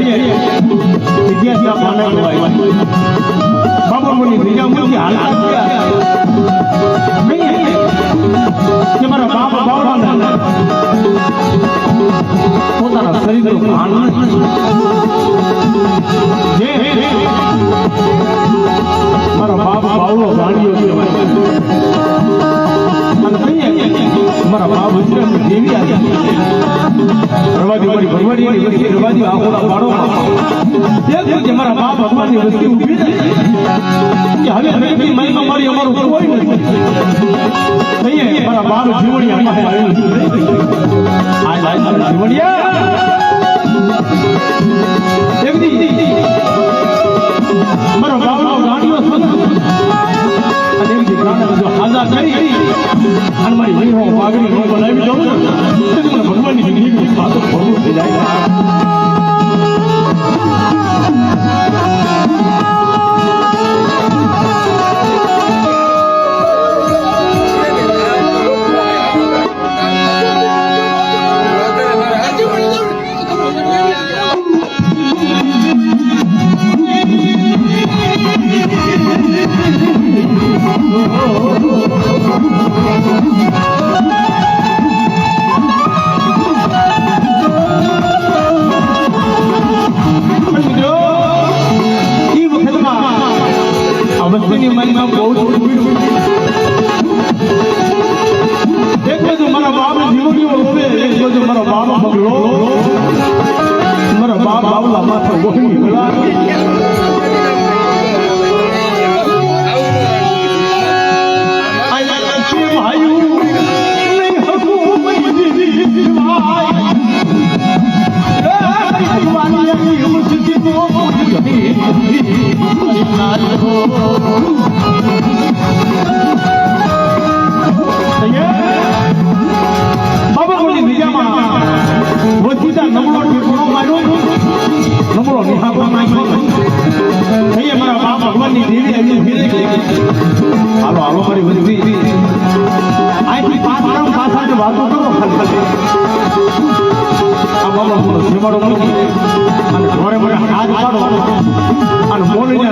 અને કઈ ભરવાડી વસ્તી રવાજી આખોડા પાડો દેખ્યું કે મારા બાપ ભગવાનની વસ્તી ઊભી નથી કે હવે હવેથી મહિમા મારી અમારું કોઈ નથી. નહીં મારા બાર જીવણિયા પાસે આવ્યું આ જીવણિયા. એક દી મારો બાવનો ગાંડિયો અને એમ દીકરાને જો હાજા કરી અને મારી વહીવો પાઘડી નો બનાવી દઉં ને તો મને ભગવાનની જિંદગીનું મનમાં બહુ. એક બાજુ મારા બાપ જીવડીઓ રોવે એક બાજુ મારો બાપ બગલો મારા માથે વહી અને ઘરે મને હાથ પાડો અને બોલીને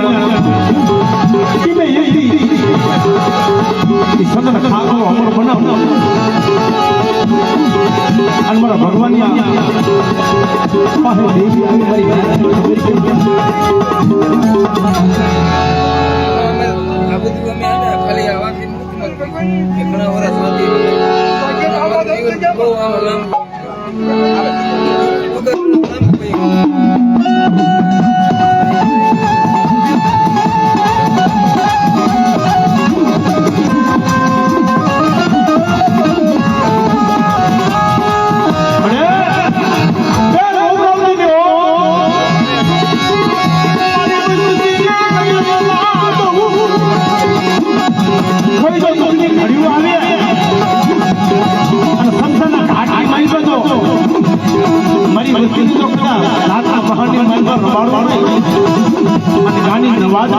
અને ગાની નવાજ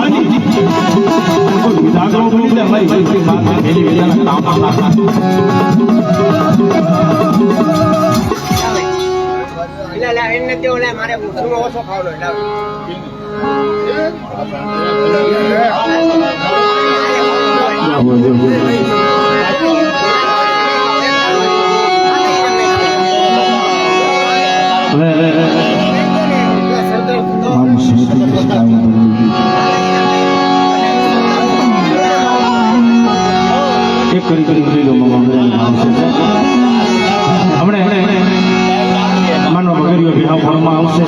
જાય મારી ઉધરમાં ઓછો ખાવલો લાવ કરી કરી કરી લો મામા બધાને આવશે હમણે માનો મગરીઓ વિવાહ ફળમાં આવશે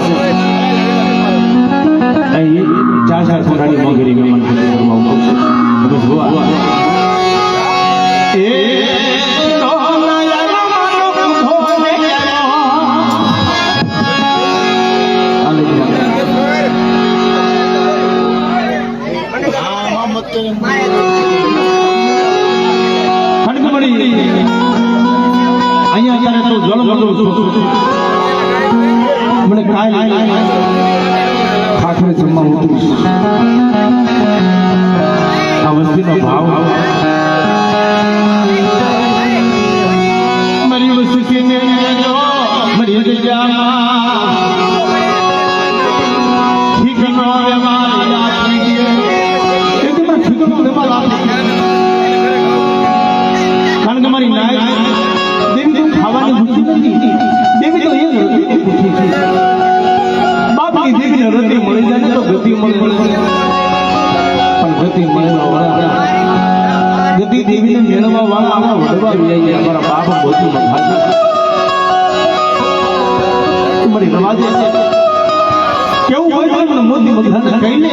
ચાર ચાર ફોટાની મગરી મહેમાન মানে কাল ঠাকুরের জন্ম হতো আমার ভাব મને રવા દે કેવું હોય તો મને મોતી મગલાને કહીને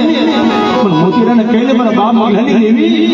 મને મોતીરાને કહીને મારા બાપ મગલાની દેવી